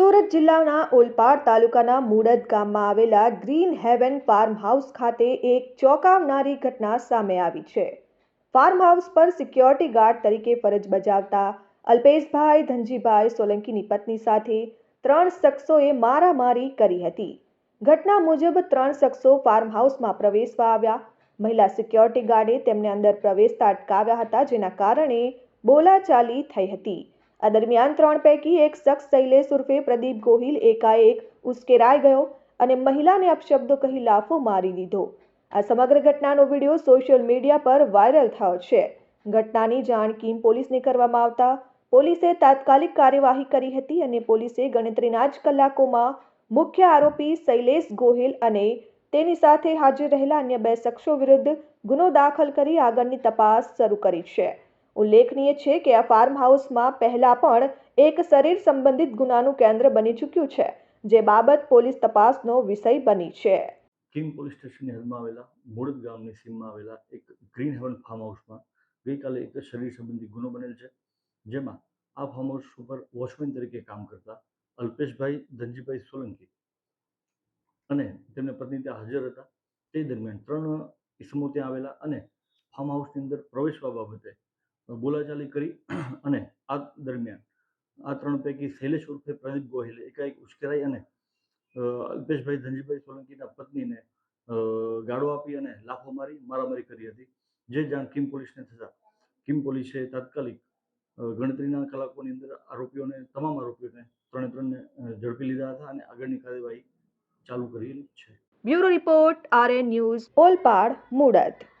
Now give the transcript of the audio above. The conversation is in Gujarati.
સુરત જિલ્લાના ઓલપાડ તાલુકાના મૂળદ ગામમાં આવેલા ગ્રીન હેવન ફાર્મ હાઉસ ખાતે એક ચોંકાવનારી ઘટના સામે આવી છે. ફાર્મ હાઉસ પર સિક્યોરિટી ગાર્ડ તરીકે ફરજ બજાવતા અલ્પેશભાઈ ધનજીભાઈ સોલંકીની પત્ની સાથે ત્રણ શખ્સોએ મારામારી કરી હતી. ઘટના મુજબ ત્રણ શખ્સો ફાર્મ હાઉસમાં પ્રવેશવા આવ્યા. મહિલા સિક્યોરિટી ગાર્ડે તેમને અંદર પ્રવેશતા અટકાવ્યા હતા, જેના કારણે બોલાચાલી થઈ હતી. આ દરમિયાન ત્રણ પૈકી એક શખ્સ શૈલેષ ઉર્ફે પ્રદીપ ગોહિલ એકાએક ઉશ્કેરાઈ ગયો અને મહિલાને અપશબ્દો કહી લાફો મારી દીધો. આ સમગ્ર ઘટનાનો વીડિયો સોશિયલ મીડિયા પર વાયરલ થયો છે. ઘટનાની જાણ કીમ પોલીસને કરવામાં આવતા પોલીસે તાત્કાલિક કાર્યવાહી કરી હતી અને પોલીસે ગણતરીના જ કલાકોમાં મુખ્ય આરોપી શૈલેષ ગોહિલ અને તેની સાથે હાજર રહેલા અન્ય બે શખ્સો વિરુદ્ધ ગુનો દાખલ કરી આગળની તપાસ શરૂ કરી છે. ઉલ્લેખનીય છે કે આ ફાર્મ હાઉસમાં પહેલા પણ એક શરીર સંબંધિત ગુનાનું કેન્દ્ર બની ચૂક્યું છે, જે બાબત પોલીસ તપાસનો વિષય બની છે. કિંગ પોલીસ સ્ટેશનની હદમાં આવેલા મૂળદ ગામની સીમમાં આવેલા એક ગ્રીન હેવન ફાર્મ હાઉસમાં ગઈકાલે એક શરીર સંબંધી ગુનો બનેલ છે, જેમાં આ ફાર્મ હાઉસ ઉપર વોચમેન તરીકે કામ કરતા અલ્પેશભાઈ, ધનજીભાઈ સોલંકી અને તેમની પત્ની ત્યાં હાજર હતા. તે દરમિયાન ત્રણ ઇસમો ત્યાં આવેલા અને ફાર્મ હાઉસની અંદર પ્રવેશવા બાબતે બોલાચાલી કરી અને આ દરમિયાન આ ત્રણ પૈકી શૈલેષ ઉર્ફે પ્રદીપ ગોહિલે એકાએક ઉશ્કેરાઈ અને અલ્પેશભાઈ ધનજીભાઈ સોલંકીના પત્નીને ગાળો આપી અને લાફો મારી મારામારી કરી હતી. જે જાણ કિમ પોલીસને થતા. કિમ પોલીસે તાત્કાલિક ગણતરીના કલાકોની અંદર આરોપીઓને, તમામ આરોપીઓને ત્રણે ત્રણને ઝડપી લીધા હતા અને આગળની કાર્યવાહી ચાલુ કરેલી છે. Bureau report R N news Olpad મુડદ